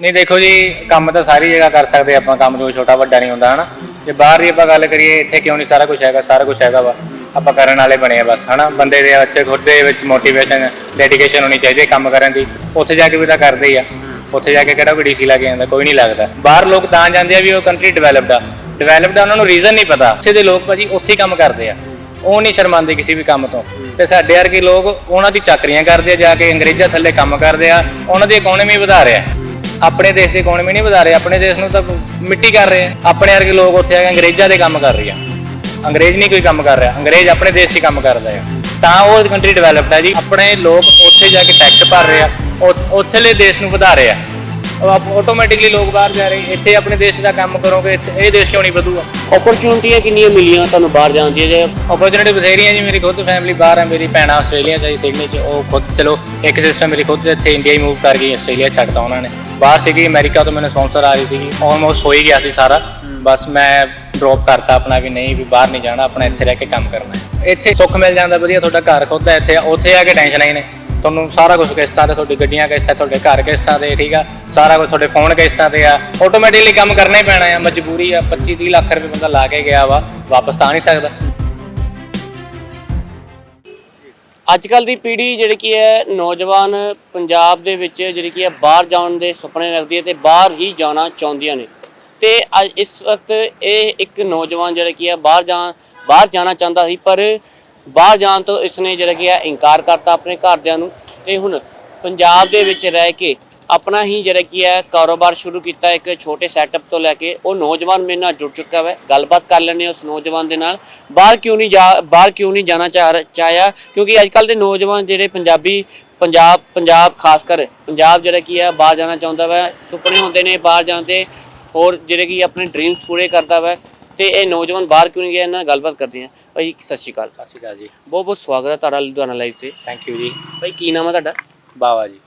ਨਹੀਂ, ਦੇਖੋ ਜੀ, ਕੰਮ ਤਾਂ ਸਾਰੀ ਜਗ੍ਹਾ ਕਰ ਸਕਦੇ ਆਪਾਂ, ਕੰਮ ਕੋਈ ਛੋਟਾ ਵੱਡਾ ਨਹੀਂ ਹੁੰਦਾ, ਹਨਾ? ਜੇ ਬਾਹਰ ਦੀ ਆਪਾਂ ਗੱਲ ਕਰੀਏ, ਇੱਥੇ ਕਿਉਂ ਨਹੀਂ ਸਾਰਾ ਕੁਝ ਹੈਗਾ? ਸਾਰਾ ਕੁਝ ਹੈਗਾ ਵਾ। ਆਪਾਂ ਕਰਨ ਵਾਲੇ ਬਣੇ ਆ ਬਸ, ਹਨਾ? ਬੰਦੇ ਦੇ ਵਿੱਚ, ਖੁਦ ਦੇ ਵਿੱਚ ਮੋਟੀਵੇਸ਼ਨ ਡੈਡੀਕੇਸ਼ਨ ਹੋਣੀ ਚਾਹੀਦੀ ਹੈ ਕੰਮ ਕਰਨ ਦੀ। ਉੱਥੇ ਜਾ ਕੇ ਵੀ ਤਾਂ ਕਰਦੇ ਹੀ ਆ। ਉੱਥੇ ਜਾ ਕੇ ਕਿਹੜਾ ਕੋਈ ਡੀਸੀ ਲੱਗ ਜਾਂਦਾ ਕੋਈ ਨਹੀਂ ਲੱਗਦਾ। ਬਾਹਰ ਲੋਕ ਤਾਂ ਜਾਂਦੇ ਆ ਵੀ ਉਹ ਕੰਟਰੀ ਡਿਵੈਲਪਡ ਆ। ਡਿਵੈਲਪਡ ਆ, ਉਹਨਾਂ ਨੂੰ ਰੀਜ਼ਨ ਨਹੀਂ ਪਤਾ। ਉੱਥੇ ਦੇ ਲੋਕ ਭਾਜੀ ਉੱਥੇ ਹੀ ਕੰਮ ਕਰਦੇ ਆ। ਉਹ ਨਹੀਂ ਸ਼ਰਮਾਉਂਦੇ ਕਿਸੇ ਵੀ ਕੰਮ ਤੋਂ। ਤੇ ਸਾਡੇ ਵਰਗੇ ਲੋਕ ਉਹਨਾਂ ਦੀ ਚਾਕਰੀਆਂ ਕਰਦੇ ਆ, ਜਾ ਕੇ ਅੰਗਰੇਜ਼ਾਂ ਥੱਲੇ ਕੰਮ ਕਰਦੇ ਆ। ਉਹਨਾਂ ਦੀ ਇਕਨੋਮੀ ਵਧਾ ਰਿਹਾ। ਆਪਣੇ ਦੇਸ਼ ਦੀ ਇਕਨੋਮੀ ਨਹੀਂ ਵਧਾ ਰਹੇ, ਆਪਣੇ ਦੇਸ਼ ਨੂੰ ਤਾਂ ਮਿੱਟੀ ਕਰ ਰਹੇ ਆ। ਆਪਣੇ ਵਰਗੇ ਲੋਕ ਉੱਥੇ ਆ ਕੇ ਅੰਗਰੇਜ਼ਾਂ ਦੇ ਕੰਮ ਕਰ ਰਹੇ ਆ। ਅੰਗਰੇਜ਼ ਨਹੀਂ ਕੋਈ ਕੰਮ ਕਰ ਰਿਹਾ, ਅੰਗਰੇਜ਼ ਆਪਣੇ ਦੇਸ਼ 'ਚ ਕੰਮ ਕਰਦਾ ਆ। ਤਾਂ ਉਹ ਕੰਟਰੀ ਡਿਵੈਲਪਡ ਹੈ ਜੀ। ਆਪਣੇ ਲੋਕ ਉੱਥੇ ਜਾ ਕੇ ਟੈਕਸ ਭਰ ਰਹੇ ਆ ਉ- ਉੱਥੇਲੇ ਦੇਸ਼ ਨੂੰ ਵਧਾ ਰਹੇ ਆ। ਆਟੋਮੈਟਿਕਲੀ ਲੋਕ ਬਾਹਰ ਜਾ ਰਹੇ, ਇੱਥੇ ਆਪਣੇ ਦੇਸ਼ ਦਾ ਕੰਮ ਕਰੋਗੇ, ਇੱਥੇ- ਇਹ ਦੇਸ਼ ਕਿਉਂ ਨਹੀਂ ਵਧੂਗਾ? ਓਪਰਚੁਨਿਟੀਆਂ ਕਿੰਨੀਆਂ ਮਿਲੀਆਂ, ਤੁਹਾਨੂੰ ਬਾਹਰ ਜਾਣ ਦੀਆਂ ਜੇ ਓਪਰਚੁਨਿਟੀ ਬਥੇਰੀਆਂ ਜੀ, ਮੇਰੀ ਖੁਦ ਫੈਮਿਲੀ ਬਾਹਰ ਹੈ, ਮੇਰੀ ਭੈਣਾਂ ਆਸਟ੍ਰੇਲੀਆ ਚ ਆਈ ਸਿਡਨੀ ਚ, ਉਹ ਖੁਦ ਚਲੋ, ਇੱਕ ਸਿਸਟਰ ਮੇਰੀ ਖੁਦ ਇੱਥੇ ਇੰਡੀਆ ਹੀ ਮੂਵ ਕਰ ਗਈ, ਆਸਟ੍ਰੇਲੀਆ ਛੱਡਤਾ ਉਹਨਾਂ ਨੇ। ਬਾਹਰ ਸੀਗੀ, ਅਮਰੀਕਾ ਤੋਂ ਮੈਨੂੰ ਸਪਾਂਸਰ ਆ ਰਹੀ ਸੀਗੀ ਆਲਮੋਸਟ ਹੋ ਹੀ ਗਿਆ ਸੀ ਸਾਰਾ। ਬਸ ਮੈਂ ਡ੍ਰੌਪ ਕਰਤਾ ਆਪਣਾ ਵੀ ਨਹੀਂ, ਵੀ ਬਾਹਰ ਨਹੀਂ ਜਾਣਾ, ਆਪਣਾ ਇੱਥੇ ਰਹਿ ਕੇ ਕੰਮ ਕਰਨਾ ਹੈ। ਇੱਥੇ ਸੁੱਖ ਮਿਲ ਜਾਂਦਾ, ਵਧੀਆ, ਤੁਹਾਡਾ ਘਰ ਖੁਦ ਹੈ, ਇੱਥੇ ਉੱਥੇ ਆ ਕੇ ਟੈਨਸ਼ਨ ਹੀ ਨੇ। ਤੁਹਾਨੂੰ ਸਾਰਾ ਕੁਝ ਕਿਸ਼ਤਾਂ ਤੇ, ਤੁਹਾਡੀ ਗੱਡੀਆਂ ਕਿਸ਼ਤਾਂ, ਤੁਹਾਡੇ ਘਰ ਕਿਸ਼ਤਾਂ ਤੇ, ਠੀਕ ਆ? ਸਾਰਾ ਕੁਝ ਤੁਹਾਡੇ ਫੋਨ ਕਿਸ਼ਤਾਂ ਤੇ ਆ। ਆਟੋਮੈਟਿਕਲੀ ਕੰਮ ਕਰਨਾ ਹੀ ਪੈਣਾ ਆ, ਮਜਬੂਰੀ ਆ 25 30 ਲੱਖ ਰੁਪਏ ਬੰਦਾ ਲਾ ਕੇ ਗਿਆ ਵਾ, ਵਾਪਸ ਤਾਂ ਆ ਨਹੀਂ ਸਕਦਾ। ਅੱਜ ਕੱਲ ਦੀ ਪੀੜ੍ਹੀ ਜਿਹੜੀ ਕੀ ਹੈ, ਨੌਜਵਾਨ ਪੰਜਾਬ ਦੇ ਵਿੱਚ ਜਿਹੜੀ ਕੀ ਹੈ, ਬਾਹਰ ਜਾਣ ਦੇ ਸੁਪਨੇ ਰੱਖਦੀ ਹੈ ਤੇ ਬਾਹਰ ਹੀ ਜਾਣਾ ਚਾਹੁੰਦੀਆਂ ਨੇ। ਤੇ ਅੱਜ ਇਸ ਵਕਤ ਇਹ ਇੱਕ ਨੌਜਵਾਨ ਜਿਹੜਾ ਕੀ ਹੈ, ਬਾਹਰ ਜਾ, ਬਾਹਰ ਜਾਣਾ ਚਾਹੁੰਦਾ ਸੀ, ਪਰ ਬਾਹਰ ਜਾਣ ਤੋਂ ਇਸ ਨੇ ਜਿਹੜਾ ਕਿ ਹੈ ਇਨਕਾਰ ਕਰਤਾ ਆਪਣੇ ਘਰਦਿਆਂ ਨੂੰ ਤੇ ਹੁਣ ਪੰਜਾਬ ਦੇ ਵਿੱਚ ਰਹਿ ਕੇ ਆਪਣਾ ਹੀ ਜਿਹੜਾ ਕੀ ਹੈ ਕਾਰੋਬਾਰ ਸ਼ੁਰੂ ਕੀਤਾ ਇੱਕ ਛੋਟੇ ਸੈਟਅਪ ਤੋਂ ਲੈ ਕੇ ਉਹ ਨੌਜਵਾਨ ਮੇਰੇ ਨਾਲ ਜੁੜ ਚੁੱਕਾ ਹੈ ਗੱਲਬਾਤ ਕਰ ਲੈਣੇ ਉਸ ਨੌਜਵਾਨ ਦੇ ਨਾਲ। ਬਾਹਰ ਕਿਉਂ ਨਹੀਂ ਜਾ, ਬਾਹਰ ਕਿਉਂ ਨਹੀਂ ਜਾਣਾ ਚਾਹ ਚਾਹਿਆ? ਕਿਉਂਕਿ ਅੱਜ ਕੱਲ ਦੇ ਨੌਜਵਾਨ ਜਿਹੜੇ ਪੰਜਾਬੀ, ਪੰਜਾਬ ਪੰਜਾਬ ਖਾਸ ਕਰ ਪੰਜਾਬ ਜਿਹੜਾ ਕੀ ਹੈ ਬਾਹਰ ਜਾਣਾ ਚਾਹੁੰਦਾ ਵਾ, ਸੁਪਨੇ ਹੁੰਦੇ ਨੇ ਬਾਹਰ ਜਾਣ ਦੇ ਹੋਰ ਜਿਹੜੇ ਕੀ ਆਪਣੇ ਡ੍ਰੀਮਸ ਪੂਰੇ ਕਰਦਾ ਵਾ। ਤੇ ਇਹ ਨੌਜਵਾਨ ਬਾਹਰ ਕਿਉਂ ਨਹੀਂ ਗਿਆ? ਇਹਨਾਂ ਨਾਲ ਗੱਲਬਾਤ ਕਰਦੇ ਹਾਂ। ਭਾਈ ਸਤਿ ਸ਼੍ਰੀ ਅਕਾਲ। ਸਤਿ ਸ਼੍ਰੀ ਅਕਾਲ ਜੀ। ਬਹੁਤ ਬਹੁਤ ਸਵਾਗਤ ਹੈ ਤੁਹਾਡਾ ਲੁਧਿਆਣਾ ਲਾਈਵ ਤੇ। ਥੈਂਕ ਯੂ ਜੀ। ਭਾਈ ਕੀ ਨਾਮ ਹੈ ਤੁਹਾਡਾ? ਬਾਵਾ ਜੀ।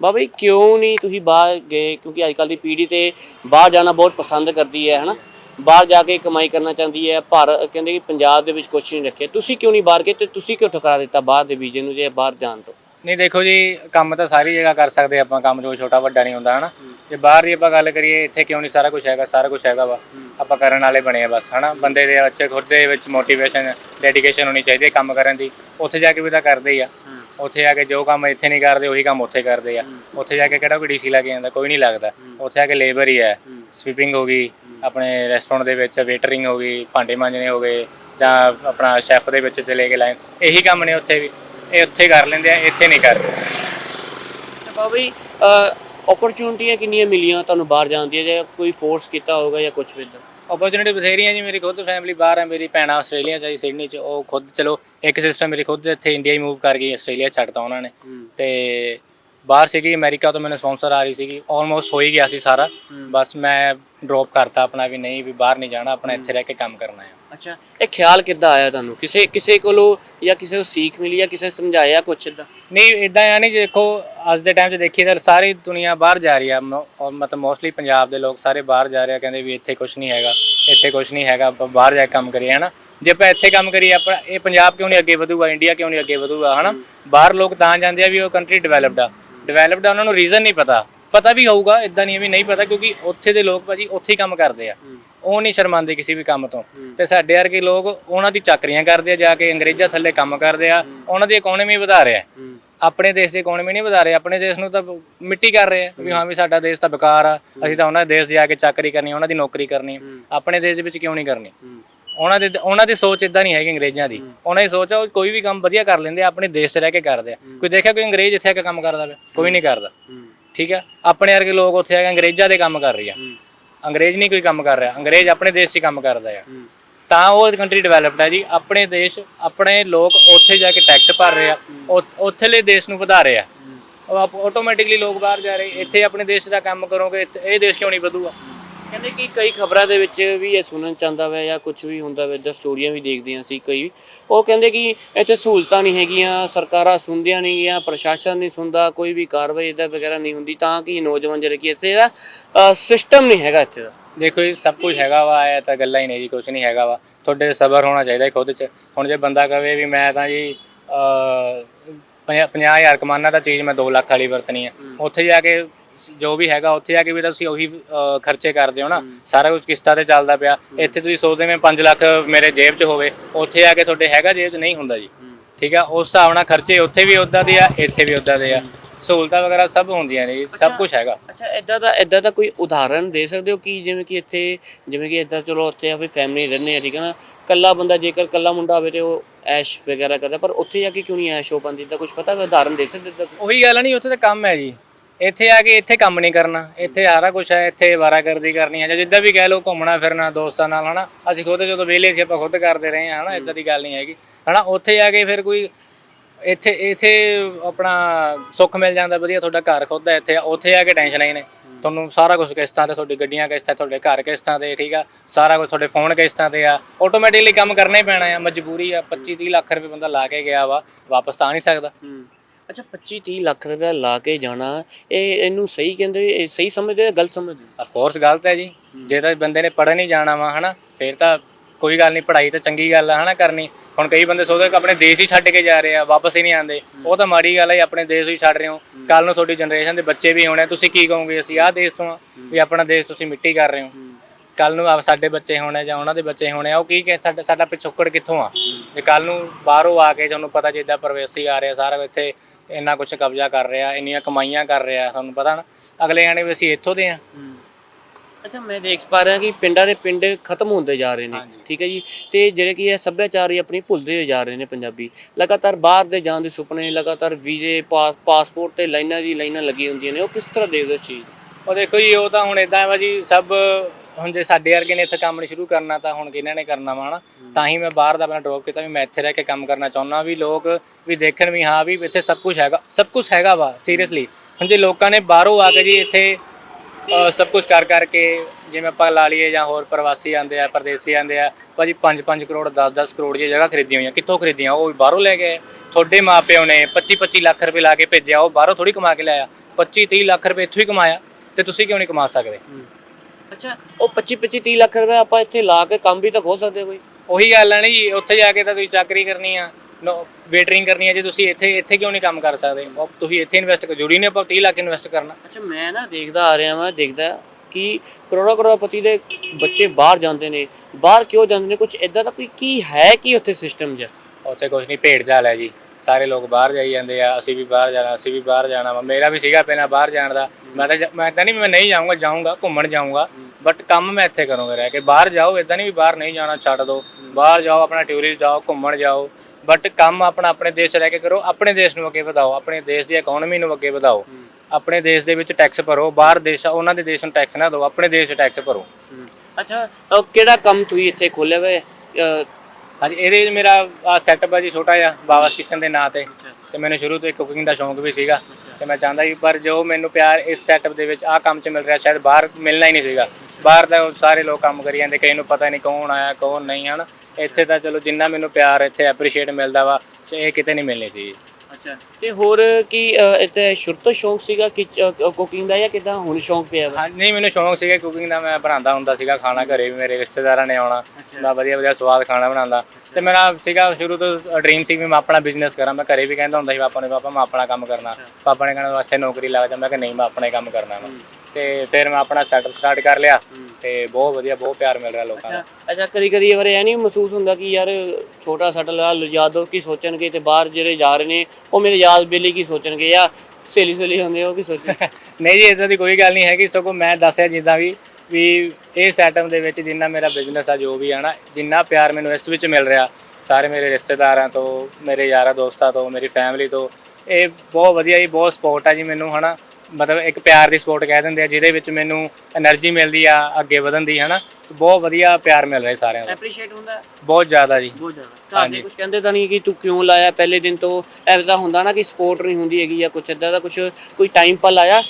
ਬਾਬਾ ਜੀ ਕਿਉਂ ਨਹੀਂ ਤੁਸੀਂ ਬਾਹਰ ਗਏ? ਕਿਉਂਕਿ ਅੱਜ ਕੱਲ ਦੀ ਪੀੜ੍ਹੀ ਤੇ ਬਾਹਰ ਜਾਣਾ ਬਹੁਤ ਪਸੰਦ ਕਰਦੀ ਹੈ ਹਨਾ? ਬਾਹਰ ਜਾ ਕੇ ਕਮਾਈ ਕਰਨਾ ਚਾਹੁੰਦੀ ਹੈ। ਭਾਰਤ ਕਹਿੰਦੇ ਕਿ ਪੰਜਾਬ ਦੇ ਵਿੱਚ ਕੁਛ ਨਹੀਂ ਰੱਖਿਆ। ਤੁਸੀਂ ਕਿਉਂ ਨਹੀਂ ਬਾਹਰ ਗਏ ਤੇ ਤੁਸੀਂ ਕਿਉਂ ਠੁਕਰਾ ਦਿੱਤਾ ਬਾਹਰ ਦੇ ਵੀਜ਼ੇ ਨੂੰ ਜੇ ਬਾਹਰ ਜਾਣ ਤੋਂ? ਨਹੀਂ ਦੇਖੋ ਜੀ ਕੰਮ ਤਾਂ ਸਾਰੀ ਜਗ੍ਹਾ ਕਰ ਸਕਦੇ ਆਪਾਂ। ਕੰਮ ਕੋਈ ਛੋਟਾ ਵੱਡਾ ਨਹੀਂ ਹੁੰਦਾ ਹਨਾ? ਜੇ ਬਾਹਰ ਦੀ ਆਪਾਂ ਗੱਲ ਕਰੀਏ ਇੱਥੇ ਕਿਉਂ ਨਹੀਂ ਸਾਰਾ ਕੁਝ ਹੈਗਾ? ਸਾਰਾ ਕੁਝ ਹੈਗਾ ਵਾ। ਆਪਾਂ ਕਰਨ ਵਾਲੇ ਬਣੇ ਆ ਬਸ ਹਨਾ? ਬੰਦੇ ਦੇ ਵਿੱਚ ਖੁਦ ਦੇ ਵਿੱਚ ਮੋਟੀਵੇਸ਼ਨ ਡੈਡੀਕੇਸ਼ਨ ਹੋਣੀ ਚਾਹੀਦੀ ਹੈ ਕੰਮ ਕਰਨ ਦੀ। ਉੱਥੇ ਜਾ ਕੇ ਵੀ ਤਾਂ ਕਰਦੇ ਹੀ ਆ। ਉੱਥੇ ਆ ਕੇ ਜੋ ਕੰਮ ਇੱਥੇ ਨਹੀਂ ਕਰਦੇ ਉਹੀ ਕੰਮ ਉੱਥੇ ਕਰਦੇ ਆ। ਉੱਥੇ ਜਾ ਕੇ ਕਿਹੜਾ ਕੋਈ ਡੀਸੀ ਲੱਗ ਜਾਂਦਾ? ਕੋਈ ਨਹੀਂ ਲੱਗਦਾ। ਉੱਥੇ ਆ ਕੇ ਲੇਬਰ ਹੀ ਹੈ। ਸਵੀਪਿੰਗ ਹੋ ਗਈ ਆਪਣੇ ਰੈਸਟੋਰੈਂਟ ਦੇ ਵਿੱਚ ਵੇਟਰਿੰਗ ਹੋ ਗਈ ਭਾਂਡੇ ਮਾਂਜਣੇ ਹੋ ਗਏ ਜਾਂ ਆਪਣਾ ਸ਼ੈਫ ਦੇ ਵਿੱਚ ਚਲੇ ਗਏ ਲਾਈਨ ਇਹੀ ਕੰਮ ਨੇ ਉੱਥੇ ਵੀ। ਇਹ ਉੱਥੇ ਕਰ ਲੈਂਦੇ ਆ ਇੱਥੇ ਨਹੀਂ ਕਰਦੇ ਤੇ ਬਾਬਾ ਜੀ ਓਪਰਚੁਨਿਟੀਆਂ ਕਿੰਨੀਆਂ ਮਿਲੀਆਂ ਤੁਹਾਨੂੰ ਬਾਹਰ ਜਾਣ ਦੀਆਂ ਜੇ ਕੋਈ ਫੋਰਸ ਕੀਤਾ ਹੋਗਾ ਜਾਂ ਕੁਝ ਵੀ ਓਪਰਚੁਨਿਟੀ ਬਥੇਰੀਆਂ ਜੀ ਮੇਰੀ ਖੁਦ ਫੈਮਿਲੀ ਬਾਹਰ ਹੈ ਮੇਰੀ ਭੈਣਾਂ ਆਸਟ੍ਰੇਲੀਆ ਚ ਆਈ ਸਿਡਨੀ ਚ ਉਹ ਖੁਦ ਚਲੋ ਇੱਕ ਸਿਸਟਰ ਮੇਰੀ ਖੁਦ ਇੱਥੇ ਇੰਡੀਆ ਹੀ ਮੂਵ ਕਰ ਗਈ ਆਸਟ੍ਰੇਲੀਆ ਛੱਡਤਾ ਉਹਨਾਂ ਨੇ। ਤੇ ਬਾਹਰ ਸੀਗੀ ਅਮਰੀਕਾ ਤੋਂ ਮੈਨੂੰ ਸਪਾਂਸਰ ਆ ਰਹੀ ਸੀਗੀ ਆਲਮੋਸਟ ਹੋ ਹੀ ਗਿਆ ਸੀ ਸਾਰਾ। ਬਸ ਮੈਂ ਡ੍ਰੌਪ ਕਰਤਾ ਆਪਣਾ ਵੀ ਨਹੀਂ ਵੀ ਬਾਹਰ ਨਹੀਂ ਜਾਣਾ ਆਪਣਾ ਇੱਥੇ ਰਹਿ ਕੇ ਕੰਮ ਕਰਨਾ ਹੈ ਅੱਛਾ ਇਹ ਖਿਆਲ ਕਿੱਦਾਂ ਆਇਆ ਤੁਹਾਨੂੰ? ਕਿਸੇ ਕਿਸੇ ਕੋਲੋਂ ਜਾਂ ਕਿਸੇ ਨੂੰ ਸੀਖ ਮਿਲੀ ਜਾਂ ਕਿਸੇ ਨੇ ਸਮਝਾਇਆ ਕੁਛ ਇਦਾਂ ਨਹੀਂ ਇਦਾਂ ਆ ਨਹੀਂ ਦੇਖੋ ਅੱਜ ਦੇ ਟਾਈਮ 'ਚ ਦੇਖੀਏ ਤਾਂ ਸਾਰੀ ਦੁਨੀਆ ਬਾਹਰ ਜਾ ਰਹੀ ਆ। ਮ- ਔਰ ਮਤਲਬ ਮੋਸਟਲੀ ਪੰਜਾਬ ਦੇ ਲੋਕ ਸਾਰੇ ਬਾਹਰ ਜਾ ਰਹੇ ਆ ਕਹਿੰਦੇ ਵੀ ਇੱਥੇ ਕੁਝ ਨਹੀਂ ਹੈਗਾ ਇੱਥੇ ਕੁਝ ਨਹੀਂ ਹੈਗਾ ਆਪਾਂ ਬਾਹਰ ਜਾ ਕੇ ਕੰਮ ਕਰੀਏ ਹਨਾ? ਜੇ ਆਪਾਂ ਇੱਥੇ ਕੰਮ ਕਰੀਏ ਆਪਣਾ ਇਹ ਪੰਜਾਬ ਕਿਉਂ ਨਹੀਂ ਅੱਗੇ ਵਧੂਗਾ ਇੰਡੀਆ ਕਿਉਂ ਨਹੀਂ ਅੱਗੇ ਵਧੂਗਾ ਹਨਾ? ਬਾਹਰ ਲੋਕ ਤਾਂ ਜਾਂਦੇ ਆ ਵੀ ਉਹ ਕੰਟਰੀ ਡਿਵੈਲਪਡ ਆ। ਡਿਵੈਲਪਡ ਆ ਉਹਨਾਂ ਨੂੰ ਰੀਜ਼ਨ ਨਹੀਂ ਪਤਾ। ਪਤਾ ਵੀ ਹੋਊਗਾ ਇਦਾਂ ਨਹੀਂ ਹੈ ਵੀ ਨਹੀਂ ਪਤਾ ਕਿਉਂਕਿ ਉੱਥੇ ਦੇ ਲੋਕ ਭਾਜੀ ਉੱਥੇ ਹੀ ਕੰਮ ਕਰਦੇ ਆ। ਉਹ ਨਹੀਂ ਸ਼ਰਮਾਉਂਦੇ ਕਿਸੇ ਵੀ ਕੰਮ ਤੋਂ। ਤੇ ਸਾਡੇ ਵਰਗੇ ਲੋਕ ਉਹਨਾਂ ਦੀ ਚਾਕਰੀਆਂ ਕਰਦੇ ਆ ਜਾ ਕੇ ਅੰਗਰੇਜ਼ਾਂ ਥੱਲੇ ਕੰਮ ਕਰਦੇ ਆ ਉਹਨਾਂ ਦੀ ਇਕਨੋਮੀ ਵਧਾ ਰਿਹਾ। ਆਪਣੇ ਦੇਸ਼ ਦੀ ਇਕਨੋਮੀ ਨਹੀਂ ਵਧਾ ਰਹੇ ਆਪਣੇ ਦੇਸ਼ ਨੂੰ ਤਾਂ ਮਿੱਟੀ ਕਰ ਰਹੇ ਆ ਵੀ ਹਾਂ ਵੀ ਸਾਡਾ ਦੇਸ਼ ਤਾਂ ਬੇਕਾਰ ਆ ਅਸੀਂ ਤਾਂ ਉਹਨਾਂ ਦੇ ਦੇਸ਼ ਜਾ ਕੇ ਚਾਕਰੀ ਕਰਨੀ ਉਹਨਾਂ ਦੀ ਨੌਕਰੀ ਕਰਨੀ ਆਪਣੇ ਦੇਸ਼ ਦੇ ਵਿੱਚ ਕਿਉਂ ਨਹੀਂ ਕਰਨੀ? ਉਹਨਾਂ ਦੇ ਉਹਨਾਂ ਦੀ ਸੋਚ ਇਦਾਂ ਨਹੀਂ ਹੈਗੀ ਅੰਗਰੇਜ਼ਾਂ ਦੀ। ਉਹਨਾਂ ਦੀ ਸੋਚ ਆ ਉਹ ਕੋਈ ਵੀ ਕੰਮ ਵਧੀਆ ਕਰ ਲੈਂਦੇ ਆ ਆਪਣੇ ਦੇਸ਼ 'ਚ ਰਹਿ ਕੇ ਕਰਦੇ ਆ। ਕੋਈ ਦੇਖਿਆ ਕੋਈ ਅੰਗਰੇਜ਼ ਇੱਥੇ ਆ ਕੇ ਕੰਮ ਕਰਦਾ ਪਿਆ? ਕੋਈ ਨਹੀਂ ਕਰਦਾ। ਠੀਕ ਆ? ਆਪਣੇ ਵਰਗੇ ਲੋਕ ਉੱਥੇ ਆ ਕੇ ਅੰਗਰੇਜ਼ਾਂ ਦੇ ਕੰਮ ਕਰ ਰਹੀ ਆ। ਅੰਗਰੇਜ਼ ਨਹੀਂ ਕੋਈ ਕੰਮ ਕਰ ਰਿਹਾ। ਅੰਗਰੇਜ਼ ਆਪਣੇ ਦੇਸ਼ 'ਚ ਹੀ ਕੰਮ ਕਰਦਾ ਆ। ਤਾਂ ਉਹ ਕੰਟਰੀ ਡਿਵੈਲਪਡ ਹੈ ਜੀ। ਆਪਣੇ ਦੇਸ਼, ਆਪਣੇ ਲੋਕ ਉੱਥੇ ਜਾ ਕੇ ਟੈਕਸ ਭਰ ਰਹੇ ਆ। ਉ- ਉੱਥੇਲੇ ਦੇਸ਼ ਨੂੰ ਵਧਾ ਰਹੇ ਆ। ਉਹ ਆਟੋਮੈਟਿਕਲੀ ਲੋਕ ਬਾਹਰ ਜਾ ਰਹੇ। ਇੱਥੇ ਆਪਣੇ ਦੇਸ਼ ਦਾ ਕੰਮ ਕਰੋਗੇ, ਇੱਥੇ- ਇਹ ਦੇਸ਼ ਕਿਉਂ ਨਹੀਂ ਵਧੂਗਾ? ਕਹਿੰਦੇ ਕਿ ਕਈ ਖਬਰਾਂ ਦੇ ਵਿੱਚ ਵੀ ਇਹ ਸੁਣਨ ਚਾਹੁੰਦਾ ਵਾ ਜਾਂ ਕੁਝ ਵੀ ਹੁੰਦਾ ਵਾ ਇਦਾਂ ਸਟੋਰੀਆਂ ਵੀ ਦੇਖਦੇ ਹਾਂ ਅਸੀਂ ਕਈ। ਉਹ ਕਹਿੰਦੇ ਕਿ ਇੱਥੇ ਸਹੂਲਤਾਂ ਨਹੀਂ ਹੈਗੀਆਂ, ਸਰਕਾਰਾਂ ਸੁਣਦੀਆਂ ਨਹੀਂ ਜਾਂ ਪ੍ਰਸ਼ਾਸਨ ਨਹੀਂ ਸੁਣਦਾ, ਕੋਈ ਵੀ ਕਾਰਵਾਈ ਇਦਾਂ ਵਗੈਰਾ ਨਹੀਂ ਹੁੰਦੀ, ਤਾਂ ਕਿ ਨੌਜਵਾਨ ਜਿਹੜੇ ਕਿ ਇੱਥੇ ਦਾ ਸਿਸਟਮ ਨਹੀਂ ਹੈਗਾ ਇੱਥੇ ਦਾ। ਦੇਖੋ ਜੀ ਸਭ ਕੁਝ ਹੈਗਾ ਵਾ ਇਹ ਤਾਂ ਗੱਲਾਂ ਹੀ ਨਹੀਂ ਜੀ ਕੁਝ ਨਹੀਂ ਹੈਗਾ ਵਾ। ਤੁਹਾਡੇ ਸਬਰ ਹੋਣਾ ਚਾਹੀਦਾ ਖੁਦ 'ਚ। ਹੁਣ ਜੇ ਬੰਦਾ ਕਵੇ ਵੀ ਮੈਂ ਤਾਂ ਜੀ ਅ 50000 ਕਮਾਨਾ ਤਾਂ ਚੀਜ਼ ਮੈਂ 2 ਲੱਖ ਵਾਲੀ ਵਰਤਣੀ ਆ। ਉੱਥੇ ਜਾ ਕੇ ਜੋ ਵੀ ਹੈਗਾ ਉੱਥੇ ਜਾ ਕੇ ਵੀ ਤਾਂ ਤੁਸੀਂ ਉਹੀ ਖਰਚੇ ਕਰਦੇ ਹੋ ਨਾ। ਸਾਰਾ ਕੁਝ ਕਿਸ਼ਤਾਂ ਤੇ ਚੱਲਦਾ ਪਿਆ। ਇੱਥੇ ਤੁਸੀਂ ਸੋਚਦੇ ਮੈਂ 5 ਲੱਖ ਮੇਰੇ ਜੇਬ 'ਚ ਹੋਵੇ ਉੱਥੇ ਜਾ ਕੇ ਤੁਹਾਡੇ ਹੈਗਾ ਜੇਬ 'ਚ ਨਹੀਂ ਹੁੰਦਾ ਜੀ। ਠੀਕ ਆ ਉਸ ਹਿਸਾਬ ਨਾਲ ਖਰਚੇ ਉੱਥੇ ਵੀ ਉਦਾਂ ਦੇ ਆ ਇੱਥੇ ਵੀ ਉਦਾਂ ਦੇ ਆ। ਸਹੂਲਤਾਂ ਵਗੈਰਾ ਸਭ ਹੁੰਦੀਆਂ ਨੇ ਜੀ ਸਭ ਕੁਝ ਹੈਗਾ। ਅੱਛਾ ਇਦਾਂ ਦਾ ਇਦਾਂ ਦਾ ਕੋਈ ਉਦਾਹਰਨ ਦੇ ਸਕਦੇ ਹੋ ਕਿ ਜਿਵੇਂ ਕਿ ਇੱਥੇ ਜਿਵੇਂ ਕਿ ਇੱਦਾਂ ਚਲੋ ਉੱਥੇ ਆਪਣੀ ਫੈਮਿਲੀ ਰਹਿੰਦੇ ਆ ਠੀਕ ਹੈ ਨਾ? ਕੱਲਾ ਬੰਦਾ ਜੇਕਰ ਕੱਲਾ ਮੁੰਡਾ ਹੋਵੇ ਤੇ ਉਹ ਐਸ਼ ਵਗੈਰਾ ਕਰਦਾ ਪਰ ਉੱਥੇ ਜਾ ਕੇ ਕਿਉਂ ਨਹੀਂ ਐਸ਼ ਹੋ ਪਾਉਂਦੀ? ਤਾਂ ਕੁਝ ਪਤਾ ਉਦਾਹਰਨ ਦੇ ਸਕਦੇ ਹੋ ਉਹੀ ਗੱਲ ਨਹੀਂ ਉੱਥੇ ਤਾਂ ਕੰਮ ਹੈ ਜੀ। ਇੱਥੇ ਆ ਕੇ ਇੱਥੇ ਕੰਮ ਨਹੀਂ ਕਰਨਾ। ਇੱਥੇ ਸਾਰਾ ਕੁਝ ਹੈ ਇੱਥੇ ਵਾਰਾਗਰਦੀ ਕਰਨੀ ਹੈ ਜਾਂ ਜਿੱਦਾਂ ਵੀ ਕਹਿ ਲਓ ਘੁੰਮਣਾ ਫਿਰਨਾ ਦੋਸਤਾਂ ਨਾਲ ਹਨਾ? ਅਸੀਂ ਖੁਦ ਜਦੋਂ ਵਿਹਲੇ ਸੀ ਆਪਾਂ ਖੁਦ ਕਰਦੇ ਰਹੇ ਹਾਂ ਹਨਾ? ਇਦਾਂ ਦੀ ਗੱਲ ਨਹੀਂ ਹੈਗੀ। ਹਨਾ? ਉੱਥੇ ਆ ਕੇ ਫਿਰ ਕੋਈ ਇੱਥੇ ਇੱਥੇ ਆਪਣਾ ਸੁੱਖ ਮਿਲ ਜਾਂਦਾ ਵਧੀਆ ਤੁਹਾਡਾ ਘਰ ਖੁਦ ਹੈ ਇੱਥੇ ਉੱਥੇ ਆ ਕੇ ਟੈਨਸ਼ਨ ਹੀ ਨੇ। ਤੁਹਾਨੂੰ ਸਾਰਾ ਕੁਝ ਕਿਸ਼ਤਾਂ ਤੇ ਤੁਹਾਡੀ ਗੱਡੀਆਂ ਕਿਸ਼ਤਾਂ ਤੁਹਾਡੇ ਘਰ ਕਿਸ਼ਤਾਂ ਤੇ ਠੀਕ ਆ? ਸਾਰਾ ਕੁਝ ਤੁਹਾਡੇ ਫੋਨ ਕਿਸ਼ਤਾਂ ਤੇ ਆ। ਆਟੋਮੈਟਿਕਲੀ ਕੰਮ ਕਰਨਾ ਹੀ ਪੈਣਾ ਆ ਮਜਬੂਰੀ ਆ 25 30 ਲੱਖ ਰੁਪਏ ਬੰਦਾ ਲਾ ਕੇ ਗਿਆ ਵਾ ਵਾਪਸ ਤਾਂ ਆ ਨਹੀਂ ਸਕਦਾ। ਅੱਛਾ 25 30 ਲੱਖ ਰੁਪਏ ਲਾ ਕੇ ਜਾਣਾ ਇਹ ਇਹਨੂੰ ਸਹੀ ਕਹਿੰਦੇ ਇਹ ਸਹੀ ਸਮਝਦੇ ਜਾਂ ਗਲਤ ਸਮਝਦੇ? ਆਫ ਕੋਰਸ ਗਲਤ ਹੈ ਜੀ। ਜੇ ਤਾਂ ਬੰਦੇ ਨੇ ਪੜ੍ਹਨ ਹੀ ਜਾਣਾ ਵਾ ਹਨਾ ਫਿਰ ਤਾਂ ਕੋਈ ਗੱਲ ਨਹੀਂ ਪੜ੍ਹਾਈ ਤਾਂ ਚੰਗੀ ਗੱਲ ਆ ਹਨਾ ਕਰਨੀ। ਹੁਣ ਕਈ ਬੰਦੇ ਸੋਚਦੇ ਕਿ ਆਪਣੇ ਦੇਸ਼ ਹੀ ਛੱਡ ਕੇ ਜਾ ਰਹੇ ਆ ਵਾਪਸ ਹੀ ਨਹੀਂ ਆਉਂਦੇ। ਉਹ ਤਾਂ ਮਾੜੀ ਗੱਲ ਹੈ ਆਪਣੇ ਦੇਸ਼ ਹੀ ਛੱਡ ਰਹੇ ਹੋ। ਕੱਲ ਨੂੰ ਤੁਹਾਡੀ ਜਨਰੇਸ਼ਨ ਦੇ ਬੱਚੇ ਵੀ ਹੋਣੇ ਤੁਸੀਂ ਕੀ ਕਹੋਗੇ? ਅਸੀਂ ਆਹ ਦੇਸ਼ ਤੋਂ ਆ ਵੀ ਆਪਣਾ ਦੇਸ਼ ਤੁਸੀਂ ਮਿੱਟੀ ਕਰ ਰਹੇ ਹੋ। ਕੱਲ ਨੂੰ ਆਪ ਸਾਡੇ ਬੱਚੇ ਹੋਣੇ ਜਾਂ ਉਹਨਾਂ ਦੇ ਬੱਚੇ ਹੋਣੇ ਆ ਉਹ ਕੀ ਕਿ ਸਾਡਾ ਸਾਡਾ ਪਿਛੋਕੜ ਕਿੱਥੋਂ ਆ? ਤੇ ਕੱਲ ਨੂੰ ਬਾਹਰੋਂ ਆ ਕੇ ਤੁਹਾਨੂੰ ਪਤਾ ਜਿੱਦਾਂ ਪ੍ਰਵੇਸੀ ਆ ਰਿਹਾ ਸਾਰਾ ਇੱਥੇ ਇੰਨਾ ਕੁਝ ਕਬਜ਼ਾ ਕਰ ਰਿਹਾ ਇੰਨੀਆਂ ਕਮਾਈਆਂ ਕਰ ਰਿਹਾ ਤੁਹਾਨੂੰ ਪਤਾ ਨਾ। ਅਗਲੇ ਆਣੇ ਵੀ ਅਸੀਂ ਇੱਥੋਂ ਦੇ ਆ। ਅੱਛਾ ਮੈਂ ਦੇਖ ਪਾ ਰਿਹਾ ਕਿ ਪਿੰਡਾਂ ਦੇ ਪਿੰਡ ਖਤਮ ਹੁੰਦੇ ਜਾ ਰਹੇ ਨੇ ਠੀਕ ਹੈ ਜੀ? ਤੇ ਜਿਹੜੇ ਕਿ ਇਹ ਸੱਭਿਆਚਾਰ ਹੀ ਆਪਣੀ ਭੁੱਲਦੇ ਜਾ ਰਹੇ ਨੇ ਪੰਜਾਬੀ। ਲਗਾਤਾਰ ਬਾਹਰ ਦੇ ਜਾਣ ਦੇ ਸੁਪਨੇ ਲਗਾਤਾਰ ਵੀਜ਼ੇ ਪਾਸਪੋਰਟ ਤੇ ਲਾਈਨਾਂ ਦੀ ਲਾਈਨਾਂ ਲੱਗੀਆਂ ਹੁੰਦੀਆਂ ਨੇ ਉਹ ਕਿਸ ਤਰ੍ਹਾਂ ਦੇਖਦੇ ਹੋ ਚੀਜ਼ ਉਹ ਦੇਖੋ ਜੀ ਉਹ ਤਾਂ ਹੁਣ ਇਦਾਂ ਹੈ ਵਾ ਜੀ ਸਭ ਹੁਣ ਜੇ ਸਾਡੇ ਵਰਗੇ ਨੇ ਇੱਥੇ ਕੰਮ ਨਹੀਂ ਸ਼ੁਰੂ ਕਰਨਾ ਤਾਂ ਹੁਣ ਕਿਹਨਾਂ ਨੇ ਕਰਨਾ ਵਾ ਹਨਾ? ਤਾਂ ਹੀ ਮੈਂ ਬਾਹਰ ਦਾ ਆਪਣਾ ਡ੍ਰੌਪ ਕੀਤਾ ਵੀ ਮੈਂ ਇੱਥੇ ਰਹਿ ਕੇ ਕੰਮ ਕਰਨਾ ਚਾਹੁੰਦਾ ਵੀ ਲੋਕ ਵੀ ਦੇਖਣ ਵੀ ਹਾਂ ਵੀ ਇੱਥੇ ਸਭ ਕੁਝ ਹੈਗਾ ਸਭ ਕੁਝ ਹੈਗਾ ਵਾ ਸੀਰੀਅਸਲੀ ਹੁਣ ਜੇ ਲੋਕਾਂ ਨੇ ਬਾਹਰੋਂ ਆ ਕੇ ਜੀ ਇੱਥੇ ਅ, ਸਭ ਕੁਝ ਕਰ ਕਰਕੇ ਜਿਵੇਂ ਆਪਾਂ ਲਾ ਲਈਏ ਜਾਂ ਹੋਰ ਪ੍ਰਵਾਸੀ ਆਂਦੇ ਆ ਪਰਦੇਸੀ ਆਂਦੇ ਆ ਭਾਜੀ 5-5 ਕਰੋੜ 10-10 ਕਰੋੜ ਦੀ ਜਗ੍ਹਾ ਖਰੀਦੀਆਂ ਹੋਈਆਂ। ਕਿੱਥੋਂ ਖਰੀਦੀਆਂ? ਉਹ ਵੀ ਬਾਹਰੋਂ ਲੈ ਗਏ। ਤੁਹਾਡੇ ਮਾਪਿਓ ਨੇ 25-25 ਲੱਖ ਰੁਪਏ ਲਾ ਕੇ ਭੇਜਿਆ ਉਹ ਬਾਹਰੋਂ ਥੋੜੀ ਕਮਾ ਕੇ ਲਿਆਇਆ। 25-30 ਲੱਖ ਰੁਪਏ ਇੱਥੋਂ ਹੀ ਕਮਾਇਆ ਤੇ ਤੁਸੀਂ ਕਿਉਂ ਨਹੀਂ ਕਮਾ ਸਕਦੇ? ਅੱਛਾ ਉਹ 25 25 30 ਲੱਖ ਰੁਪਏ ਆਪਾਂ ਇੱਥੇ ਲਾ ਕੇ ਕੰਮ ਵੀ ਤਾਂ ਖੋਲ ਸਕਦੇ ਕੋਈ। ਉਹੀ ਗੱਲ ਹੈ ਨਾ ਜੀ ਉੱਥੇ ਜਾ ਕੇ ਤਾਂ ਤੁਸੀਂ ਚਾਕਰੀ ਕਰਨੀ ਆ। ਵੇਟਰਿੰਗ ਕਰਨੀ ਆ ਜੇ ਤੁਸੀਂ ਇੱਥੇ ਇੱਥੇ ਕਿਉਂ ਨਹੀਂ ਕੰਮ ਕਰ ਸਕਦੇ? ਉਹ ਤੁਸੀਂ ਇੱਥੇ ਇਨਵੈਸਟ ਕਰ ਜੁੜੀ ਨੇ ਆਪਾਂ 30 ਲੱਖ ਇਨਵੈਸਟ ਕਰਨਾ। ਅੱਛਾ ਮੈਂ ਨਾ ਦੇਖਦਾ ਆ ਰਿਹਾ ਮੈਂ ਦੇਖਦਾ ਕਿ ਕਰੋੜਾਂ ਕਰੋੜਪਤੀ ਦੇ ਬੱਚੇ ਬਾਹਰ ਜਾਂਦੇ ਨੇ। ਬਾਹਰ ਕਿਉਂ ਜਾਂਦੇ ਨੇ? ਕੁਝ ਇਦਾਂ ਦਾ ਕੋਈ ਕੀ ਹੈ ਕੀ ਉੱਥੇ ਸਿਸਟਮ ਜਿਹਾ ਉੱਥੇ ਕੁਝ ਨਹੀਂ ਭੇਡ ਚਾਲ ਹੈ ਜੀ। ਸਾਰੇ ਲੋਕ ਬਾਹਰ ਜਾਈ ਜਾਂਦੇ ਆ ਅਸੀਂ ਵੀ ਬਾਹਰ ਜਾਣਾ ਅਸੀਂ ਵੀ ਬਾਹਰ ਜਾਣਾ ਵਾ। ਮੇਰਾ ਵੀ ਸੀਗਾ ਪਹਿਲਾਂ ਬਾਹਰ ਜਾਣ ਦਾ। ਮੈਂ ਤਾਂ ਮੈਂ ਤਾਂ ਨਹੀਂ ਮੈਂ ਨਹੀਂ ਜਾਊਂਗਾ ਜਾਊਂਗਾ ਘੁੰਮਣ ਜਾਊਂਗਾ। ਬਟ ਕੰਮ ਮੈਂ ਇੱਥੇ ਕਰੂੰਗਾ ਰਹਿ ਕੇ। ਬਾਹਰ ਜਾਓ ਇਦਾਂ ਨਹੀਂ ਵੀ ਬਾਹਰ ਨਹੀਂ ਜਾਣਾ ਛੱਡ ਦਿਓ ਬਾਹਰ ਜਾਓ ਆਪਣਾ ਟੂਰਿਸਟ ਜਾਓ ਘੁੰਮਣ ਜਾਓ। ਬਟ ਕੰਮ ਆਪਣਾ ਆਪਣੇ ਦੇਸ਼ ਰਹਿ ਕੇ ਕਰੋ ਆਪਣੇ ਦੇਸ਼ ਨੂੰ ਅੱਗੇ ਵਧਾਓ ਆਪਣੇ ਦੇਸ਼ ਦੀ ਇਕਨੋਮੀ ਨੂੰ ਅੱਗੇ ਵਧਾਓ। ਆਪਣੇ ਦੇਸ਼ ਦੇ ਵਿੱਚ ਟੈਕਸ ਭਰੋ ਬਾਹਰ ਦੇਸ਼ ਉਹਨਾਂ ਦੇ ਦੇਸ਼ ਨੂੰ ਟੈਕਸ ਨਾ ਦਿਓ ਆਪਣੇ ਦੇਸ਼ 'ਚ ਟੈਕਸ ਭਰੋ। ਅੱਛਾ ਉਹ ਕਿਹੜਾ ਕੰਮ ਤੁਸੀਂ ਇੱਥੇ ਖੋਲਿਆ? ਅਹ, ਹਾਂਜੀ ਇਹਦੇ ਮੇਰਾ ਆ ਸੈਟਅਪ ਹੈ ਜੀ ਛੋਟਾ ਜਿਹਾ ਬਾਵਾਸ ਕਿਚਨ ਦੇ ਨਾਂ ਤੇ। ਤੇ ਮੈਨੂੰ ਸ਼ੁਰੂ ਤੋਂ ਕੁਕਿੰਗ ਦਾ ਸ਼ੌਂਕ ਵੀ ਸੀਗਾ। ਤੇ ਮੈਂ ਚਾਹੁੰਦਾ ਸੀ ਪਰ ਜੋ ਮੈਨੂੰ ਪਿਆਰ ਇਸ ਸੈਟਅਪ ਦੇ ਵਿੱਚ ਆ ਕੰਮ 'ਚ ਮਿਲ ਰਿਹਾ ਸ਼ਾਇਦ ਬਾਹਰ ਮਿਲਣਾ ਹੀ ਨਹੀਂ ਸੀਗਾ। ਬਾਹਰ ਤਾਂ ਸਾਰੇ ਲੋਕ ਕੰਮ ਕਰੀ ਜਾਂਦੇ ਕਈ ਨੂੰ ਪਤਾ ਨਹੀਂ ਕੌਣ ਆਇਆ ਕੌਣ ਨਹੀਂ ਹਨ? ਇੱਥੇ ਤਾਂ ਚਲੋ ਜਿੰਨਾ ਮੈਨੂੰ ਪਿਆਰ ਇੱਥੇ ਐਪਰੀਸ਼ੀਏਟ ਮਿਲਦਾ ਵਾ ਇਹ ਕਿਤੇ ਨਹੀਂ ਮਿਲਣੀ ਸੀ। ਅੱਛਾ ਤੇ ਹੋਰ ਕੀ ਇੱਥੇ ਸ਼ੁਰੂ ਤੋਂ ਸ਼ੌਂਕ ਸੀਗਾ ਕਿ ਕੁਕਿੰਗ ਦਾ ਜਾਂ ਕਿਦਾਂ ਹੁਣ ਸ਼ੌਂਕ ਪਿਆ ਵਾ? ਹਾਂ ਨਹੀਂ ਮੈਨੂੰ ਸ਼ੌਂਕ ਸੀਗਾ ਕੁਕਿੰਗ ਦਾ ਮੈਂ ਬਣਾਉਂਦਾ ਹੁੰਦਾ ਸੀਗਾ ਖਾਣਾ ਘਰੇ ਵੀ ਮੇਰੇ ਰਿਸ਼ਤੇਦਾਰਾਂ ਨੇ ਆਉਣਾ ਮੈਂ ਵਧੀਆ ਵਧੀਆ ਸਵਾਦ ਖਾਣਾ ਬਣਾਉਂਦਾ। ਤੇ ਮੇਰਾ ਸੀਗਾ ਸ਼ੁਰੂ ਤੋਂ ਡ੍ਰੀਮ ਸੀ ਵੀ ਮੈਂ ਆਪਣਾ ਬਿਜ਼ਨਸ ਕਰਾਂ ਮੈਂ ਘਰੇ ਵੀ ਕਹਿੰਦਾ ਹੁੰਦਾ ਸੀ ਪਾਪਾ ਨੇ ਪਾਪਾ ਮੈਂ ਆਪਣਾ ਕੰਮ ਕਰਨਾ। ਪਾਪਾ ਨੇ ਕਹਿਣਾ ਇੱਥੇ ਨੌਕਰੀ ਲੱਗ ਜਾ। ਮੈਂ ਕਿਹਾ ਨਹੀਂ ਮੈਂ ਆਪਣਾ ਹੀ ਕੰਮ ਕਰਨਾ ਵਾ। ਤੇ ਫਿਰ ਮੈਂ ਆਪਣਾ ਸੈਟਅਪ ਸਟਾਰਟ ਕਰ ਲਿਆ ਤੇ ਬਹੁਤ ਵਧੀਆ ਬਹੁਤ ਪਿਆਰ ਮਿਲ ਰਿਹਾ ਲੋਕਾਂ ਦਾ। ਅੱਛਾ ਕਦੀ ਕਦੀ ਵਾਰ ਇਹ ਨਹੀਂ ਮਹਿਸੂਸ ਹੁੰਦਾ ਕਿ ਯਾਰ ਛੋਟਾ ਸੱਟ ਲਾ ਲਿਜਾ ਦੋ ਕੀ ਸੋਚਣਗੇ ਤੇ ਬਾਹਰ ਜਿਹੜੇ ਜਾ ਰਹੇ ਨੇ ਉਹ ਮੇਰੇ ਯਾਦ ਬੇਲੀ ਕੀ ਸੋਚਣਗੇ ਜਾਂ ਸਹੇਲੀ ਸਹੇਲੀ ਹੁੰਦੇ ਉਹ ਕੀ ਸੋਚਣਗੇ? ਨਹੀਂ ਜੀ ਇਦਾਂ ਦੀ ਕੋਈ ਗੱਲ ਨਹੀਂ ਹੈਗੀ। ਸਗੋਂ ਮੈਂ ਦੱਸਿਆ ਜਿੱਦਾਂ ਵੀ ਵੀ ਇਹ ਸੈਟਅਪ ਦੇ ਵਿੱਚ ਜਿੰਨਾ ਮੇਰਾ ਬਿਜ਼ਨਸ ਆ ਜੋ ਵੀ ਆ ਨਾ ਜਿੰਨਾ ਪਿਆਰ ਮੈਨੂੰ ਇਸ ਵਿੱਚ ਮਿਲ ਰਿਹਾ ਸਾਰੇ ਮੇਰੇ ਰਿਸ਼ਤੇਦਾਰਾਂ ਤੋਂ ਮੇਰੇ ਯਾਰਾਂ ਦੋਸਤਾਂ ਤੋਂ ਮੇਰੀ ਫੈਮਿਲੀ ਤੋਂ ਇਹ ਬਹੁਤ ਵਧੀਆ ਜੀ ਬਹੁਤ ਸਪੋਰਟ ਆ ਜੀ ਮੈਨੂੰ ਹਨਾ। ਮਤਲਬ ਇੱਕ ਪਿਆਰ ਦੀ ਸਪੋਰਟ ਕਹਿ ਦਿੰਦੇ ਆ ਜਿਹਦੇ ਵਿੱਚ ਮੈਨੂੰ એનર્ਜੀ ਮਿਲਦੀ ਆ ਅੱਗੇ ਵਧਣ ਦੀ ਹਨਾ? ਬਹੁਤ ਵਧੀਆ ਪਿਆਰ ਮਿਲ ਰਿਹਾ ਸਾਰਿਆਂ ਦਾ ਐਪਰੀਸ਼ੀਏਟ ਹੁੰਦਾ? ਬਹੁਤ ਜ਼ਿਆਦਾ ਜੀ। ਬਹੁਤ ਜ਼ਿਆਦਾ। ਘਰ ਦੇ ਕੁਝ ਕਹਿੰਦੇ ਤਾਂ ਨਹੀਂ ਕਿ ਤੂੰ ਕਿਉਂ ਲਾਇਆ? ਪਹਿਲੇ ਦਿਨ ਤੋਂ ਐਦਾਂ ਹੁੰਦਾ ਨਾ ਕਿ ਸਪੋਰਟ ਨਹੀਂ ਹੁੰਦੀ ਹੈਗੀ ਜਾਂ ਕੁਝ ਐਦਾਂ ਦਾ ਕੁਝ ਕੋਈ ਟਾਈਮ ਪਾ ਲਾਇਆ?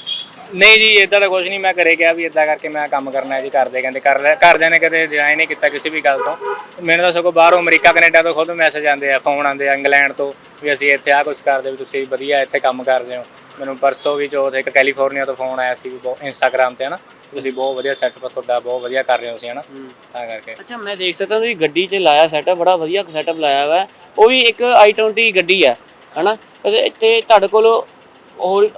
ਨਹੀਂ ਜੀ ਇਦਾਂ ਦਾ ਕੁਝ ਨਹੀਂ ਮੈਂ ਕਰੇ ਕਿਹਾ ਵੀ ਇਦਾਂ ਕਰਕੇ ਮੈਂ ਕੰਮ ਕਰਨਾ ਜੀ ਕਰਦੇ ਕਹਿੰਦੇ ਕਰ ਲੈ ਘਰਦਿਆਂ ਨੇ ਕਦੇ ਡਿਜ਼ਾਈਨ ਨਹੀਂ ਕੀਤਾ ਕਿਸੇ ਵੀ ਗੱਲ ਤੋਂ। ਮੈਨੂੰ ਤਾਂ ਸਗੋਂ ਬਾਹਰੋਂ ਅਮਰੀਕਾ ਕੈਨੇਡਾ ਤੋਂ ਖੁਦ ਮੈਸੇਜ ਆਉਂਦੇ ਆ ਫੋਨ ਆਉਂਦੇ ਆ ਇੰਗਲੈਂਡ ਤੋਂ ਵੀ ਅਸੀਂ ਇੱਥੇ ਆ ਕੁਝ ਕਰਦੇ ਵੀ ਤੁਸੀਂ ਵਧੀਆ ਇੱਥੇ ਕੰਮ ਕਰਦੇ ਹੋ। ਮੈਨੂੰ ਪਰਸੋਂ ਵੀ ਚੌਥ ਇੱਕ ਕੈਲੀਫੋਰਨੀਆ ਤੋਂ ਫੋਨ ਆਇਆ ਸੀ ਵੀ ਬਹੁਤ ਇੰਸਟਾਗ੍ਰam ਤੇ ਹਨਾ ਤੁਸੀਂ ਬਹੁਤ ਵਧੀਆ ਸੈਟਅਪ ਤੁਹਾਡਾ ਬਹੁਤ ਵਧੀਆ ਕਰ ਰਹੇ ਹੋ ਤੁਸੀਂ ਹਨਾ ਤਾਂ ਕਰਕੇ। ਅੱਛਾ ਮੈਂ ਦੇਖ ਸਕਦਾ ਤੁਸੀਂ ਗੱਡੀ 'ਚ ਲਾਇਆ ਸੈਟਅਪ ਬੜਾ ਵਧੀਆ ਸੈਟਅਪ ਲਾਇਆ ਹੋਇਆ। ਉਹ ਵੀ ਇੱਕ i20 ਗੱਡੀ ਹੈ ਹਨਾ? ਤੇ ਤੁਹਾਡੇ ਕੋਲ ਹੋਰ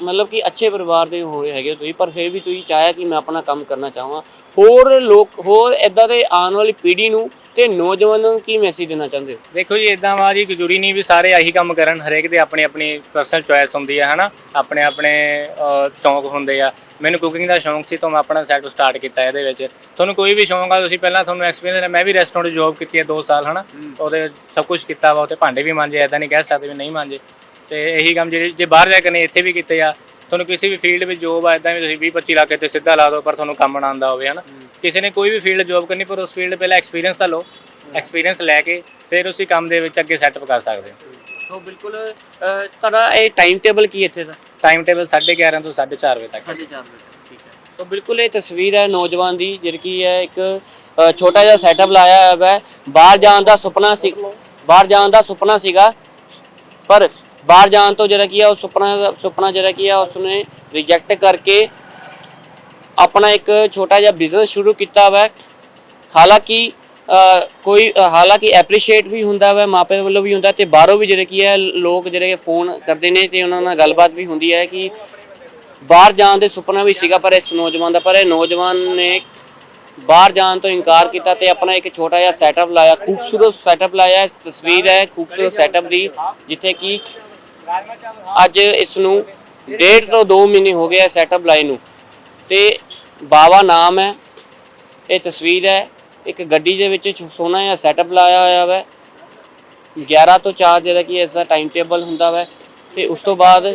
ਮਤਲਬ ਕਿ ਅੱਛੇ ਪਰਿਵਾਰ ਦੇ ਹੋਏ ਹੈਗੇ ਤੁਸੀਂ ਪਰ ਫਿਰ ਵੀ ਤੁਸੀਂ ਚਾਹਿਆ ਕਿ ਮੈਂ ਆਪਣਾ ਕੰਮ ਕਰਨਾ ਚਾਹਾਂ। ਹੋਰ ਲੋਕ ਹੋਰ ਇਦਾਂ ਦੇ ਆਉਣ ਵਾਲੀ ਪੀੜ੍ਹੀ ਨੂੰ ਤੇ ਨੌਜਵਾਨਾਂ ਨੂੰ ਕੀ ਮੈਸੇਜ ਦੇਣਾ ਚਾਹੁੰਦੇ ਹੋ? ਦੇਖੋ ਜੀ ਇਦਾਂ ਵਾ ਜੀ ਜ਼ਰੂਰੀ ਨਹੀਂ ਵੀ ਸਾਰੇ ਆਹੀ ਕੰਮ ਕਰਨ ਹਰੇਕ ਦੇ ਆਪਣੀ ਆਪਣੀ ਪਰਸਨਲ ਚੋਇਸ ਹੁੰਦੀ ਆ ਹਨਾ? ਆਪਣੇ ਆਪਣੇ ਸ਼ੌਂਕ ਹੁੰਦੇ ਆ। ਮੈਨੂੰ ਕੁਕਿੰਗ ਦਾ ਸ਼ੌਂਕ ਸੀ ਤਾਂ ਮੈਂ ਆਪਣਾ ਸੈਟ ਸਟਾਰਟ ਕੀਤਾ ਇਹਦੇ ਵਿੱਚ। ਤੁਹਾਨੂੰ ਕੋਈ ਵੀ ਸ਼ੌਂਕ ਆ ਤੁਸੀਂ ਪਹਿਲਾਂ ਤੁਹਾਨੂੰ ਐਕਸਪੀਰੀਅੰਸ ਹੈ ਮੈਂ ਵੀ ਰੈਸਟੋਰੈਂਟ ਜੌਬ ਕੀਤੀ ਹੈ 2 ਸਾਲ ਹਨਾ? ਉਹਦੇ ਸਭ ਕੁਝ ਕੀਤਾ ਵਾ ਉੱਥੇ ਭਾਂਡੇ ਵੀ ਮਾਂਜੇ ਐਦਾਂ ਨਹੀਂ ਕਹਿ ਸਕਦੇ ਵੀ ਨਹੀਂ ਮਾਂਜੇ। ਤੇ ਇਹੀ ਕੰਮ ਜੇ ਜੇ ਬਾਹਰ ਜਾ ਕੇ ਨੇ ਇੱਥੇ ਵੀ ਕੀਤੇ ਆ। ਤੁਹਾਨੂੰ ਕਿਸੇ ਵੀ ਫੀਲਡ ਵਿੱਚ ਜੋਬ ਆ ਇਦਾਂ ਵੀ ਤੁਸੀਂ 20 25 ਲੱਖ ਤੇ ਸਿੱਧਾ ਲਾ ਦਿਓ ਪਰ ਤੁਹਾਨੂੰ ਕੰਮ ਨਾ ਆਉਂਦਾ ਹੋਵੇ ਹਨਾ? ਕਿਸੇ ਨੇ ਕੋਈ ਵੀ ਫੀਲਡ ਜੋਬ ਕਰਨੀ ਪਰ ਉਸ ਫੀਲਡ ਪਹਿਲਾਂ ਐਕਸਪੀਰੀਅੰਸ ਤਾਂ ਲਓ ਐਕਸਪੀਰੀਅੰਸ ਲੈ ਕੇ ਫਿਰ ਉਸੇ ਕੰਮ ਦੇ ਵਿੱਚ ਅੱਗੇ ਸੈਟਅਪ ਕਰ ਸਕਦੇ ਹੋ। ਸੋ ਬਿਲਕੁਲ ਅਹ, ਤੁਹਾਡਾ ਇਹ ਟਾਈਮ ਟੇਬਲ ਕੀ ਹੈ ਇੱਥੇ ਦਾ? ਟਾਈਮ ਟੇਬਲ 11:30 ਤੋਂ 4:30 ਵਜੇ ਤੱਕ 4:30 ਵਜੇ ਠੀਕ ਹੈ। ਸੋ ਬਿਲਕੁਲ ਇਹ ਤਸਵੀਰ ਹੈ ਨੌਜਵਾਨ ਦੀ ਜਿਹੜੀ ਕੀ ਹੈ ਇੱਕ ਅ, ਛੋਟਾ ਜਿਹਾ ਸੈਟਅਪ ਲਾਇਆ ਹੋਇਆ ਹੈ। ਬਾਹਰ ਜਾਣ ਦਾ ਸੁਪਨਾ ਸੀ ਬਾਹਰ ਜਾਣ ਦਾ ਸੁਪਨਾ ਸੀਗਾ ਪਰ ਬਾਹਰ ਜਾਣ ਤੋਂ ਜਿਹੜਾ ਕੀ ਹੈ ਉਹ ਸੁਪਨਾ ਸੁਪਨਾ ਜਿਹੜਾ ਕੀ ਹੈ ਉਸਨੇ ਰਿਜੈਕਟ ਕਰਕੇ ਆਪਣਾ ਇੱਕ ਛੋਟਾ ਜਿਹਾ ਬਿਜ਼ਨਸ ਸ਼ੁਰੂ ਕੀਤਾ ਹੋਇਆ ਹਾਲਾਂਕਿ ਕੋਈ ਹਾਲਾਂਕਿ ਐਪਰੀਸ਼ੀਏਟ ਵੀ ਹੁੰਦਾ ਵਾ ਮਾਪੇ ਵੱਲੋਂ ਵੀ ਹੁੰਦਾ ਤੇ ਬਾਹਰੋਂ ਵੀ ਜਿਹੜੇ ਕੀ ਹੈ, ਲੋਕ ਜਿਹੜੇ ਫੋਨ ਕਰਦੇ ਨੇ ਤੇ ਉਹਨਾਂ ਨਾਲ ਗੱਲਬਾਤ ਵੀ ਹੁੰਦੀ ਹੈ ਕਿ ਬਾਹਰ ਜਾਣ ਦੇ ਸੁਪਨਾ ਵੀ ਸੀਗਾ ਪਰ ਇਸ ਨੌਜਵਾਨ ਦਾ, ਪਰ ਇਹ ਨੌਜਵਾਨ ਨੇ ਬਾਹਰ ਜਾਣ ਤੋਂ ਇਨਕਾਰ ਕੀਤਾ ਤੇ ਆਪਣਾ ਇੱਕ ਛੋਟਾ ਜਿਹਾ ਸੈਟਅਪ ਲਾਇਆ। ਖੂਬਸੂਰਤ ਸੈਟਅਪ ਲਾਇਆ ਤਸਵੀਰ ਹੈ, ਖੂਬਸੂਰਤ ਸੈਟਅਪ ਦੀ, ਜਿੱਥੇ ਕਿ ਅੱਜ ਇਸ ਨੂੰ ਡੇਢ ਤੋਂ 2 ਮਹੀਨੇ ਹੋ ਗਏ ਸੈਟਅਪ ਲਾਏ ਨੂੰ। ਤੇ ਬਾਵਾ ਨਾਮ ਹੈ। ਇਹ ਤਸਵੀਰ ਹੈ। ਇੱਕ ਗੱਡੀ ਦੇ ਵਿੱਚ ਸੋਹਣਾ ਜਿਹਾ ਸੈਟਅਪ ਲਾਇਆ ਹੋਇਆ ਹੈ 11 ਤੋਂ 4 ਜਿਹੜਾ ਕਿ ਇਸ ਦਾ ਟਾਈਮ ਟੇਬਲ ਹੁੰਦਾ ਹੈ ਤੇ ਉਸ ਤੋਂ ਬਾਅਦ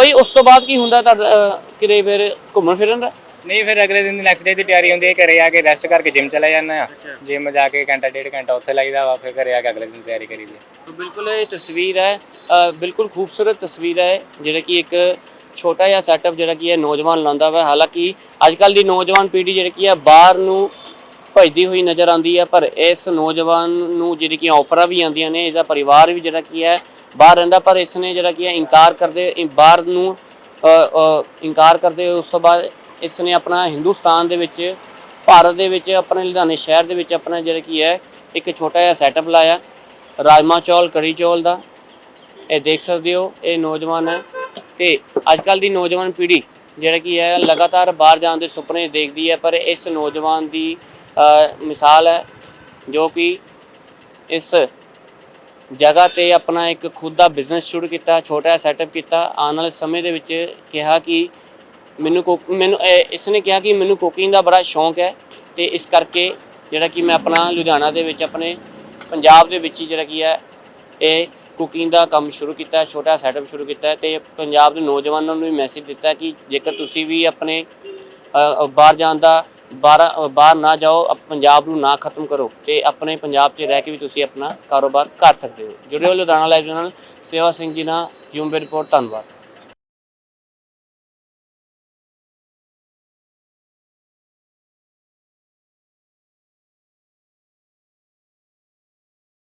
ਜੀ ਉਸ ਤੋਂ ਬਾਅਦ ਕੀ ਹੁੰਦਾ ਤੁਹਾਡਾ ਕਿਤੇ ਫਿਰ ਘੁੰਮਣ ਫਿਰਨ ਦਾ? ਨਹੀਂ ਫਿਰ ਅਗਲੇ ਦਿਨ ਦੀ ਨੈਕਸਟ ਡੇ ਦੀ ਤਿਆਰੀ ਹੁੰਦੀ ਹੈ। ਘਰੇ ਆ ਕੇ ਰੈਸਟ ਕਰਕੇ ਜਿਮ ਚਲਾ ਜਾਂਦਾ ਆ ਜਿਮ ਜਾ ਕੇ ਘੰਟਾ ਡੇਢ ਘੰਟਾ ਉੱਥੇ ਲਾਈਦਾ ਵਾ। ਫਿਰ ਘਰੇ ਆ ਕੇ ਅਗਲੇ ਦਿਨ ਤਿਆਰੀ ਕਰੀਦੀ ਹੈ। ਬਿਲਕੁਲ ਇਹ ਤਸਵੀਰ ਹੈ। ਬਿਲਕੁਲ ਖੂਬਸੂਰਤ ਤਸਵੀਰ ਹੈ। ਜਿਹੜਾ ਕਿ ਇੱਕ ਛੋਟਾ ਜਿਹਾ ਸੈਟਅਪ ਜਿਹੜਾ ਕੀ ਹੈ, ਨੌਜਵਾਨ ਲਾਉਂਦਾ ਵਾ। ਹਾਲਾਂਕਿ ਅੱਜ ਕੱਲ ਦੀ ਨੌਜਵਾਨ ਪੀੜ੍ਹੀ ਜਿਹੜੀ ਕੀ ਹੈ, ਬਾਹਰ ਨੂੰ ਭਜਦੀ ਹੋਈ ਨਜ਼ਰ ਆਉਂਦੀ ਹੈ, ਪਰ ਇਸ ਨੌਜਵਾਨ ਨੂੰ ਜਿਹੜੀ ਕਿ ਆਫਰਾਂ ਵੀ ਆਉਂਦੀਆਂ ਨੇ, ਇਹਦਾ ਪਰਿਵਾਰ ਵੀ ਜਿਹੜਾ ਕੀ ਹੈ, ਬਾਹਰ ਰਹਿੰਦਾ, ਪਰ ਇਸ ਨੇ ਜਿਹੜਾ ਕੀ ਹੈ, ਇਨਕਾਰ ਕਰਦੇ ਬਾਹਰ ਨੂੰ ਇਨਕਾਰ ਕਰਦੇ ਉਸ ਤੋਂ ਬਾਅਦ ਇਸ ਨੇ ਆਪਣਾ ਹਿੰਦੁਸਤਾਨ ਦੇ ਵਿੱਚ, ਭਾਰਤ ਦੇ ਵਿੱਚ, ਆਪਣੇ ਲੁਧਿਆਣੇ ਸ਼ਹਿਰ ਦੇ ਵਿੱਚ ਆਪਣਾ ਜਿਹੜਾ ਕੀ ਹੈ, ਇੱਕ ਛੋਟਾ ਜਿਹਾ ਸੈਟਅਪ ਲਾਇਆ। ਰਾਜਮਾ ਚੌਲ, ਕੜੀ ਚੌਲ ਦਾ। ਇਹ ਦੇਖ ਸਕਦੇ ਹੋ, ਇਹ ਨੌਜਵਾਨ ਹੈ। ਤੇ ਅੱਜ ਕੱਲ ਦੀ ਨੌਜਵਾਨ ਪੀੜ੍ਹੀ, ਜਿਹੜਾ ਕੀ ਹੈ, ਲਗਾਤਾਰ ਬਾਹਰ ਜਾਣ ਦੇ ਸੁਪਨੇ ਦੇਖਦੀ ਹੈ, ਪਰ ਇਸ ਨੌਜਵਾਨ ਦੀ ਮਿਸਾਲ ਹੈ, ਜੋ ਕਿ ਇਸ ਜਗ੍ਹਾ ਤੇ ਆਪਣਾ ਇੱਕ ਖੁਦ ਦਾ ਬਿਜ਼ਨਸ ਸ਼ੁਰੂ ਕੀਤਾ, ਛੋਟਾ ਜਿਹਾ ਸੈਟਅਪ ਕੀਤਾ। ਆਉਣ ਵਾਲੇ ਸਮੇਂ ਦੇ ਵਿੱਚ ਕਿਹਾ ਕਿ ਮੈਨੂੰ ਕੁਕ ਮੈਨੂੰ, ਇਹ- ਇਸ ਨੇ ਕਿਹਾ ਕਿ ਮੈਨੂੰ ਕੁਕਿੰਗ ਦਾ ਬੜਾ ਸ਼ੌਂਕ ਹੈ ਤੇ ਇਸ ਕਰਕੇ ਜਿਹੜਾ ਕਿ ਮੈਂ ਆਪਣਾ ਲੁਧਿਆਣਾ ਦੇ ਵਿੱਚ, ਆਪਣੇ ਪੰਜਾਬ ਦੇ ਵਿੱਚ ਹੀ ਜਿਹੜਾ ਕੀ ਹੈ ਇਹ ਕੁਕਿੰਗ ਦਾ ਕੰਮ ਸ਼ੁਰੂ ਕੀਤਾ ਹੈ ਛੋਟਾ ਸੈਟਅਪ ਸ਼ੁਰੂ ਕੀਤਾ ਹੈ ਤੇ ਪੰਜਾਬ ਦੇ ਨੌਜਵਾਨਾਂ ਨੂੰ ਵੀ ਮੈਸੇਜ ਦਿੱਤਾ ਕਿ ਜੇਕਰ ਤੁਸੀਂ ਵੀ ਆਪਣੇ ਬਾਹਰ ਜਾਣ ਦਾ, ਬਾਹਰ ਬਾਹਰ ਨਾ ਜਾਓ, ਅਪ- ਪੰਜਾਬ ਨੂੰ ਨਾ ਖਤਮ ਕਰੋ ਤੇ ਆਪਣੇ ਪੰਜਾਬ 'ਚ ਰਹਿ ਕੇ ਵੀ ਤੁਸੀਂ ਆਪਣਾ ਕਾਰੋਬਾਰ ਕਰ ਸਕਦੇ ਹੋ। ਜੁੜੇ ਹੋ ਲੁਧਿਆਣਾ ਲਾਈਵ ਨਾਲ। ਸੇਵਾ ਸਿੰਘ ਜੀ ਨਾਲ, ਜੂਮ ਰਿਪੋਰਟ ਧੰਨਵਾਦ।